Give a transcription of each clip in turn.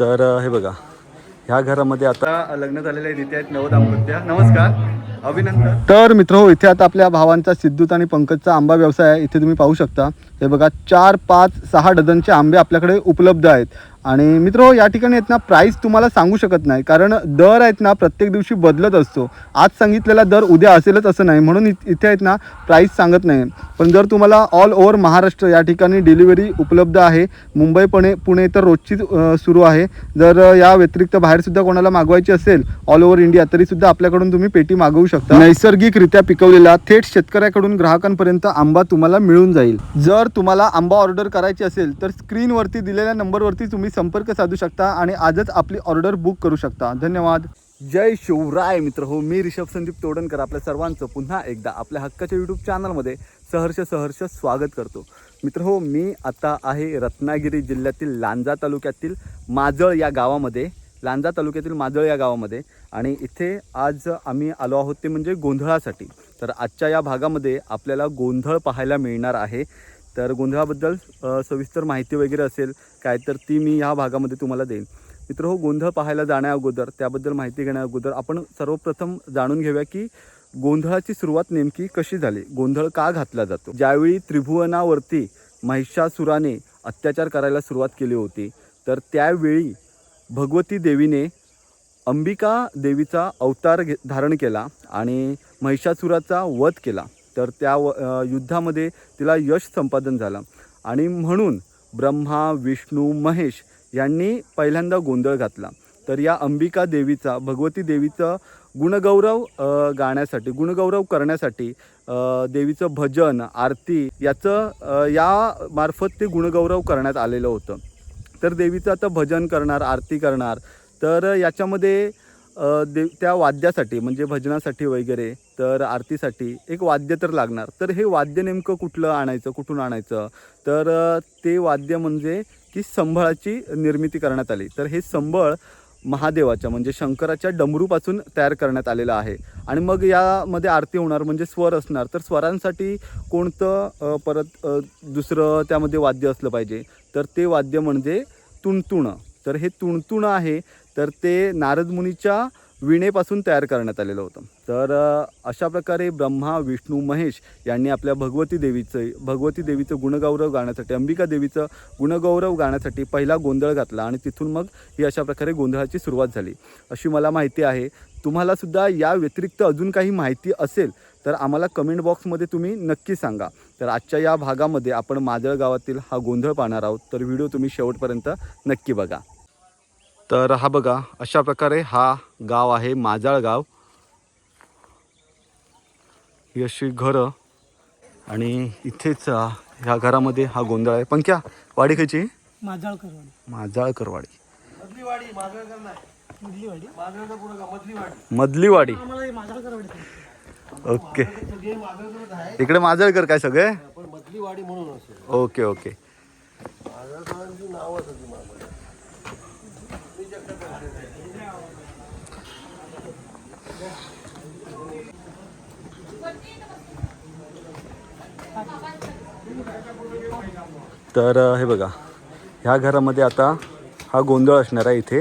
तर हे बघा ह्या घरामध्ये आता लग्न झालेले इथे आहेत नव नमस्कार अभिनंदन. तर मित्र हो इथे आता आपल्या भावांचा सिद्धूत आणि पंकजचा आंबा व्यवसाय आहे इथे तुम्ही पाहू शकता. हे बघा चार पाच सहा डझनचे आंबे आपल्याकडे उपलब्ध आहेत. आणि मित्र या ठिकाणी आहेत ना प्राईस तुम्हाला सांगू शकत नाही. कारण दर आहेत ना प्रत्येक दिवशी बदलत असतो. आज सांगितलेला दर उद्या असेलच असं नाही. म्हणून इ- इथे आहेत ना प्राईस सांगत नाही. पण जर तुम्हाला ऑल ओव्हर महाराष्ट्र या ठिकाणी डिलिव्हरी उपलब्ध आहे मुंबई पुणे पुणे तर रोजची सुरू आहे. जर या व्यतिरिक्त बाहेरसुद्धा कोणाला मागवायची असेल ऑल ओव्हर इंडिया तरीसुद्धा आपल्याकडून तुम्ही पेटी मागवू शकता. नैसर्गिकरित्या पिकवलेला थेट शेतकऱ्याकडून ग्राहकांपर्यंत आंबा तुम्हाला मिळून जाईल. जर तुम्हाला आंबा ऑर्डर करायची असेल तर स्क्रीनवरती दिलेल्या नंबरवरती तुम्ही संपर्क साधू शकता आणि आजच आपली ऑर्डर बुक करू शकता. धन्यवाद. जय शिवराय मित्र. हो मी रिषभ संदीप तोडणकर आपल्या सर्वांचं पुन्हा एकदा आपल्या हक्काच्या यूट्यूब चॅनलमध्ये सहर्ष सहर्ष स्वागत करतो. मित्र हो मी आता आहे रत्नागिरी जिल्ह्यातील लांजा तालुक्यातील माजळ या गावामध्ये. लांजा तालुक्यातील माजळ या गावामध्ये. आणि इथे आज आम्ही आलो आहोत ते म्हणजे गोंधळासाठी. तर आजच्या या भागामध्ये आपल्याला गोंधळ पाहायला मिळणार आहे. तर गोंधळाबद्दल सविस्तर माहिती वगैरे असेल काय तर ती मी ह्या भागामध्ये तुम्हाला देईन. मित्र हो गोंधळ पाहायला जाण्या अगोदर त्याबद्दल माहिती घेण्या अगोदर आपण सर्वप्रथम जाणून घेऊया की गोंधळाची सुरुवात नेमकी कशी झाली? गोंधळ का घातला जातो? ज्यावेळी त्रिभुवनावरती महिषासुराने अत्याचार करायला सुरुवात केली होती तर त्यावेळी भगवती देवीने अंबिका देवीचा अवतार घे धारण केला आणि महिषासुराचा वध केला. तर त्या व युद्धामध्ये तिला यश संपादन झालं. आणि म्हणून ब्रह्मा विष्णू महेश यांनी पहिल्यांदा गोंधळ घातला. तर या अंबिका देवीचा भगवती देवीचं गुणगौरव गाण्यासाठी गुणगौरव करण्यासाठी देवीचं भजन आरती याचं यामार्फत या मार्फत ते गुणगौरव करण्यात आलेलं होतं. तर देवीचं आता भजन करणार आरती करणार. तर याच्यामध्ये दे देव त्या वाद्यासाठी म्हणजे भजनासाठी वगैरे तर आरतीसाठी एक वाद्य तर लागणार. तर हे वाद्य नेमकं कुठलं आणायचं कुठून आणायचं? तर ते वाद्य म्हणजे की संभळाची निर्मिती करण्यात आली. तर हे संबळ महादेवाच्या म्हणजे शंकराच्या डमरूपासून तयार करण्यात आलेलं आहे. आणि मग यामध्ये आरती होणार म्हणजे स्वर असणार. तर स्वरांसाठी कोणतं परत दुसरं त्यामध्ये वाद्य असलं पाहिजे? तर ते वाद्य म्हणजे तुणतुणं. तर हे तुणतुणं आहे. तर ते नारद मुनीच्या विणेपासून तयार करण्यात आलेलं होतं. तर अशा प्रकारे ब्रह्मा विष्णू महेश यांनी आपल्या भगवती देवीचं भगवती देवीचं गुणगौरव गाण्यासाठी अंबिका देवीचं गुणगौरव गाण्यासाठी पहिला गोंधळ घातला आणि तिथून मग ही अशा प्रकारे गोंधळाची सुरुवात झाली. अशी मला माहिती आहे. तुम्हालासुद्धा या व्यतिरिक्त अजून काही माहिती असेल तर आम्हाला कमेंट बॉक्समध्ये तुम्ही नक्की सांगा. तर आजच्या या भागामध्ये आपण माजळ गावातील हा गोंधळ पाहणार आहोत. तर व्हिडिओ तुम्ही शेवटपर्यंत नक्की बघा. तर हा बघा अशा प्रकारे हा गाव आहे माजाळ गाव. ही अशी घरं. आणि इथेच ह्या घरामध्ये हा गोंधळ आहे. पंख्या वाडी खायची माजाळकर वाडी माजाळकर वाडी मधली वाडी. ओके. इकडे माजळकर काय सगळे? मधली वाडी म्हणून असेल ओके ओके आजळकरांची नावच होती मला तर हे बघा. ह्या घरामध्ये आता हा गोंधळ असणार आहे इथे.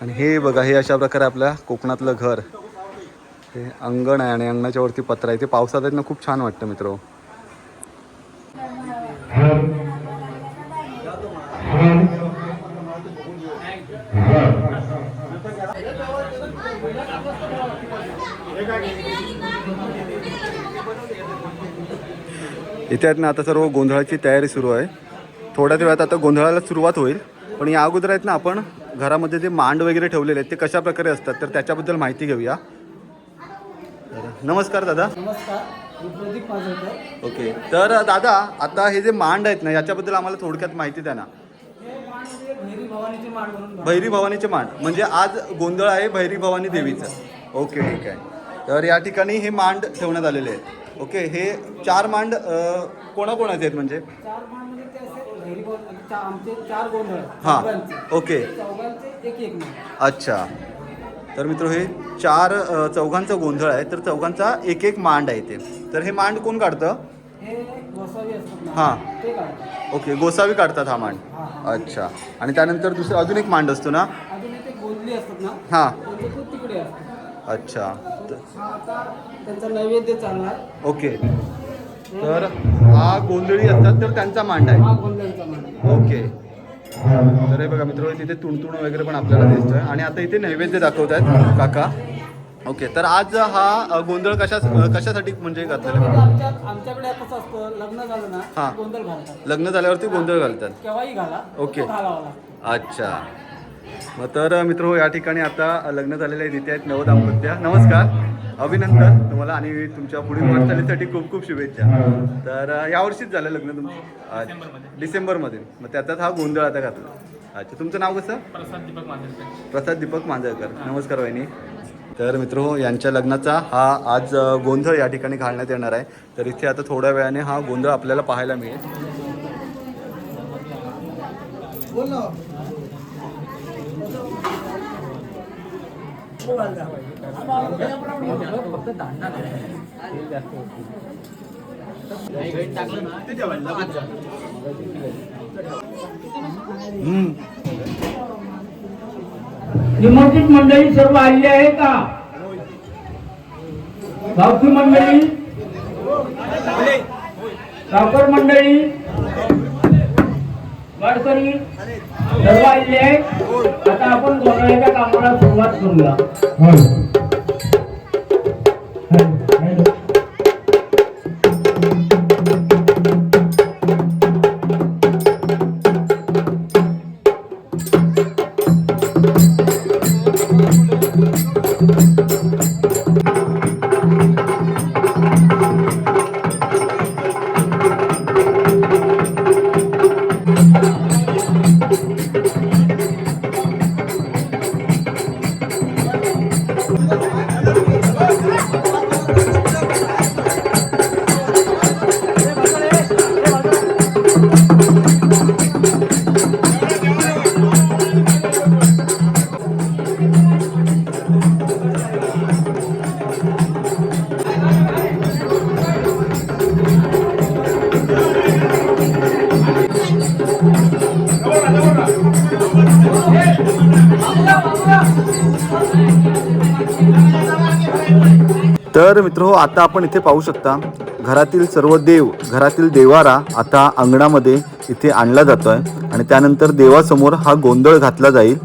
आणि हे बघा हे अशा प्रकारे आपल्या कोकणातलं घर. हे अंगण आहे आणि अंगणाच्या वरती पत्र आहे. ते पावसात आहेत ना खूप छान वाटतं मित्र. इथे आहेत ना आता सर्व गोंधळाची तयारी सुरू आहे. थोड्याच वेळात आता गोंधळाला सुरुवात होईल. पण या अगोदर आहेत ना आपण घरामध्ये जे मांड वगैरे ठेवलेले आहेत ते कशा प्रकारे असतात तर त्याच्याबद्दल माहिती घेऊया. नमस्कार दादा. नमस्कार ओके. तर दादा आता हे जे मांड आहेत ना याच्याबद्दल आम्हाला थोडक्यात माहिती द्या ना. हे म्हणजे. भैरी भवानीचे मांड. म्हणजे आज गोंधळ आहे भैरी भवानी देवीचं. ओके ठीक आहे. तर या ठिकाणी हे मांड ठेवण्यात आलेले आहेत. ओके हे चार मांड कोणाकोणाचे आहेत म्हणजे? चार मांड म्हणजे म्हणजे. हां. ओके. अच्छा. तर मित्र हे चार चौघांचा गोंधळ आहे तर चौघांचा एक एक मांड आहे ते. तर हे मांड कोण काढतं? हे हां. ओके गोसावी काढतात हा मांड. अच्छा. आणि त्यानंतर दुसरं अजून एक मांड असतो ना? हां. अच्छा. त्यांचा नैवेद्य चालणार. ओके. तर हा गोंधळी असतात तर त्यांचा मांड आहे. ओके. तर हे बघा मित्र तिथे तुणतुण वगैरे पण आपल्याला दिसतोय. आणि आता इथे नैवेद्य दाखवत आहेत काका. ओके. तर आज हा गोंधळ कशा कशासाठी म्हणजे घातलेला? आमच्या आमच्याकडे कसं असतं लग्न झालं हा. ना गोंधळ घालतात. लग्न झाल्यावरती गोंधळ घालतात. केव्हाही घाला ओके. अच्छा. मग तर मित्र या ठिकाणी आता लग्न झालेले आहे तिथे आहेत नवदाम्पत्य नमस्कार. अभिनंदन तुम्हाला आणि तुमच्या पुढील वाटचालीसाठी खूप खूप शुभेच्छा. तर यावर्षीच झालं लग्न तुमचं? अच्छा. डिसेंबरमध्ये. मग त्याचाच हा गोंधळ आता घातला. अच्छा तुमचं नाव कसं? प्रसाद दीपक मांजरेकर. प्रसाद दीपक मांजरकर. नमस्कार वहिनी. तर मित्र हो यांच्या लग्नाचा हा आज गोंधळ या ठिकाणी घालण्यात येणार आहे. तर इथे आता थोड्या वेळाने हा गोंधळ आपल्याला पाहायला मिळेल. फक्त दांडा निमंत्रित मंडळी सर्व आलेली आहे का? गावठी मंडळी? गावकर मंडळी? वारकरी सर्व आता आपण गोंधळाच्या कामाला सुरुवात करूया. तर मित्र हो आता आपण इथे पाहू शकता घरातील सर्व देव घरातील देवारा आता अंगणामध्ये इथे आणला जातोय. आणि त्यानंतर देवासमोर हा गोंधळ घातला जाईल.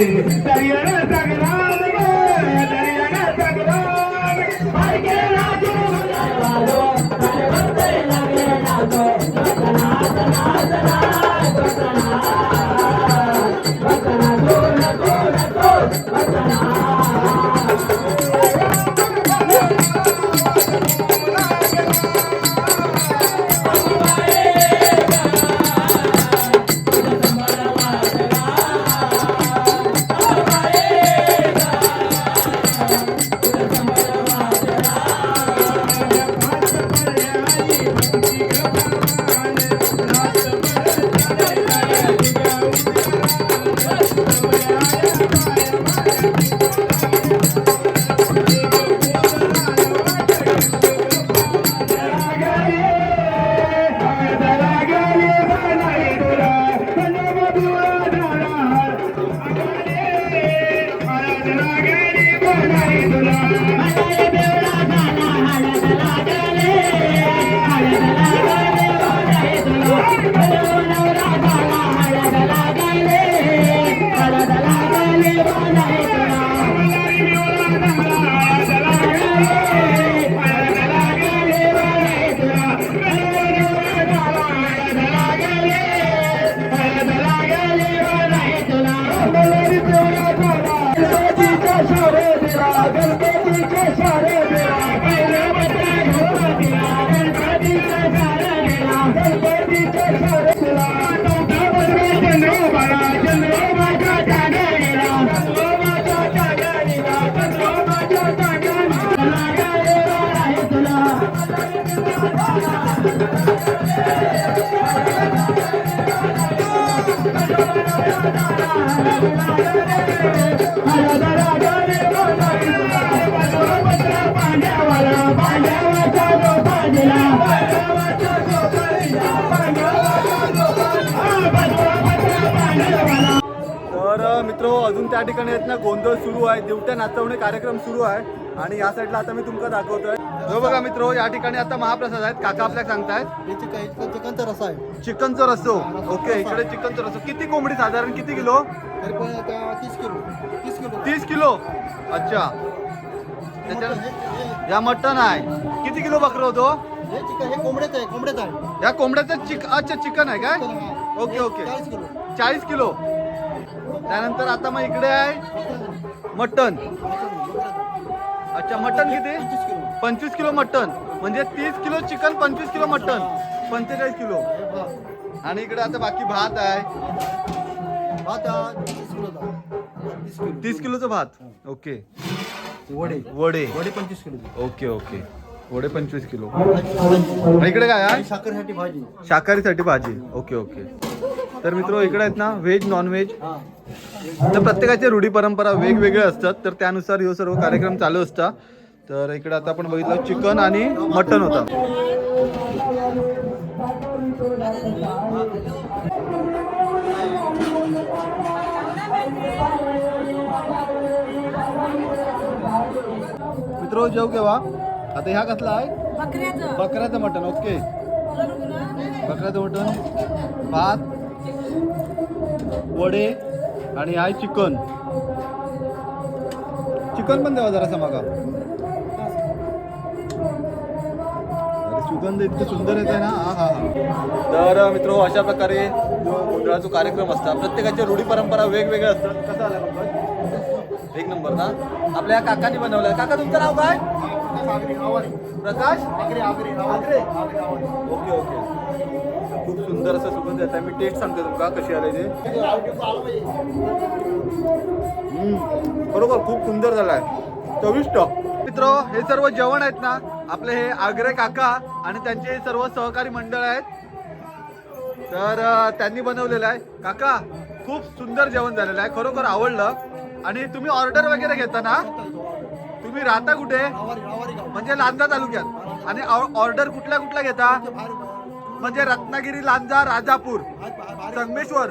I'm अजून त्या ठिकाणी आहेत ना गोंधळ सुरू आहे. दिवट्या नाचवणे कार्यक्रम सुरू आहे. आणि या साईडला आता मी तुमका दाखवतोय. हो बघा मित्र या ठिकाणी आता महाप्रसाद आहेत. काका आपल्याला सांगतायत. हे चिकन चिकनचा रसा आहे. चिकनचा रस्सो? ओके इकडे चिकनचा रस्सो. किती कोंबडी साधारण किती किलो? तरी पण आता तीस किलो. तीस किलो. तीस किलो? अच्छा. हे- त्याच्या हे- या मटन आहे. किती किलो बकरं होतो हे चिकन हे कोंबड्याचं आहे कोंबड्याचं आहे. या कोंबड्याचं चिक अच्छा चिकन आहे काय? चिकन, हा. ओके, हे ओके. चाळीस किलो. चाळीस किलो. त्यानंतर आता मग इकडे आहे मटन अच्छा मटन किती? पंचवीस किलो मटन म्हणजे तीस किलो चिकन पंचवीस किलो मटन पंचेचाळीस किलो. आणि इकडे आता बाकी भात आहे. भात तीस किलोचा तीस किलो तीस किलोचं भात. ओके. वडे. वडे. वडे पंचवीस किलो. Okay okay. वडे पंचवीस किलो. इकडे काय आहे? साखरेसाठी भाजी. शाकाहारीसाठी भाजी. Okay okay. तर मित्र इकडे आहेत ना व्हेज नॉन व्हेज तर प्रत्येकाचे रूढी परंपरा वेगवेगळे असतात. तर त्यानुसार हे सर्व कार्यक्रम चालू असतात. तर इकडे आता आपण बघितलं चिकन आणि मटन होता. मित्र जेव केव्हा आता ह्या कसला आहे? बकऱ्याचं. Mutton okay. बकऱ्याचं मटन भात वडे आणि आहे चिकन. चिकन पण द्यावा जरासा मागा. सुगंध इतकं सुंदर येत आहे ना? हा हा हा. तर मित्र अशा प्रकारे जो गोंधळाचा कार्यक्रम असतात. प्रत्येकाच्या रूढी परंपरा वेगवेगळ्या असतात. कसं आला पंकज? एक नंबर ना? आपल्या काकांनी बनवलं काका तुमचं नाव काय? प्रकाश? आगरे ओके ओके. खूप सुंदर असं सुगंध येत आहे मी टेस्ट सांगते तुमका कशी आले ते. बरोबर खूप सुंदर झालाय. चविष्ट. मित्र हे सर्व जेवण आहेत ना आपले हे आग्रे काका आणि त्यांचे सर्व सहकारी मंडळ आहेत. तर त्यांनी बनवलेलं आहे. काका खूप सुंदर जेवण झालेलं आहे. खरोखर आवडलं. आणि तुम्ही ऑर्डर वगैरे घेता ना? तुम्ही राहता कुठे? म्हणजे लांजा तालुक्यात. आणि ऑर्डर कुठल्या कुठल्या घेता? म्हणजे रत्नागिरी लांजा राजापूर संगमेश्वर.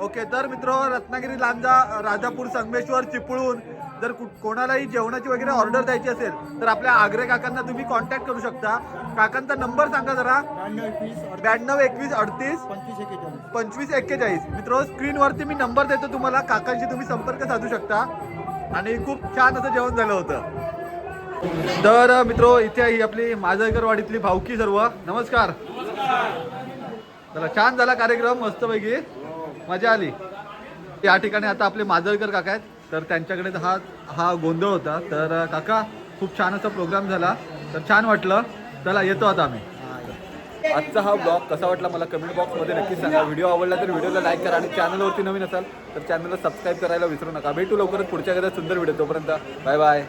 ओके तर मित्र रत्नागिरी लांजा राजापूर संगमेश्वर चिपळूण जर कु- कोणालाही जेवणाची वगैरे ऑर्डर द्यायची असेल तर आपल्या आग्रे काकांना तुम्ही कॉन्टॅक्ट करू शकता. काकांचा नंबर सांगा जरा. ब्याण्णव एकवीस अडतीस, पंचवीस एक्केचाळीस. मित्र स्क्रीनवरती मी नंबर देतो तुम्हाला. काकांशी तुम्ही संपर्क साधू शकता. आणि खूप छान असं जेवण झालं होतं. तर मित्र इथे ही आपली माझळकरवाडीतली भावकी सर्व. नमस्कार. चला छान झाला कार्यक्रम मस्तपैकी मजा आली. या ठिकाणी आता आपले माजळकर काका आहेत. तर त्यांच्याकडे हा हा गोंधळ होता. तर काका खूप छान असा प्रोग्राम झाला. तर छान वाटलं. चला येतो आता आम्ही. आजचा हा ब्लॉग कसा वाटला मला कमेंट बॉक्समध्ये नक्कीच सांगा. व्हिडिओ आवडला तर व्हिडिओला लाईक करा आणि चॅनलवरती नवीन असाल तर चॅनलला सबस्क्राईब करायला विसरू नका. भेटू लवकरच पुढच्या एखाद्या सुंदर व्हिडिओ तोपर्यंत. Bye bye.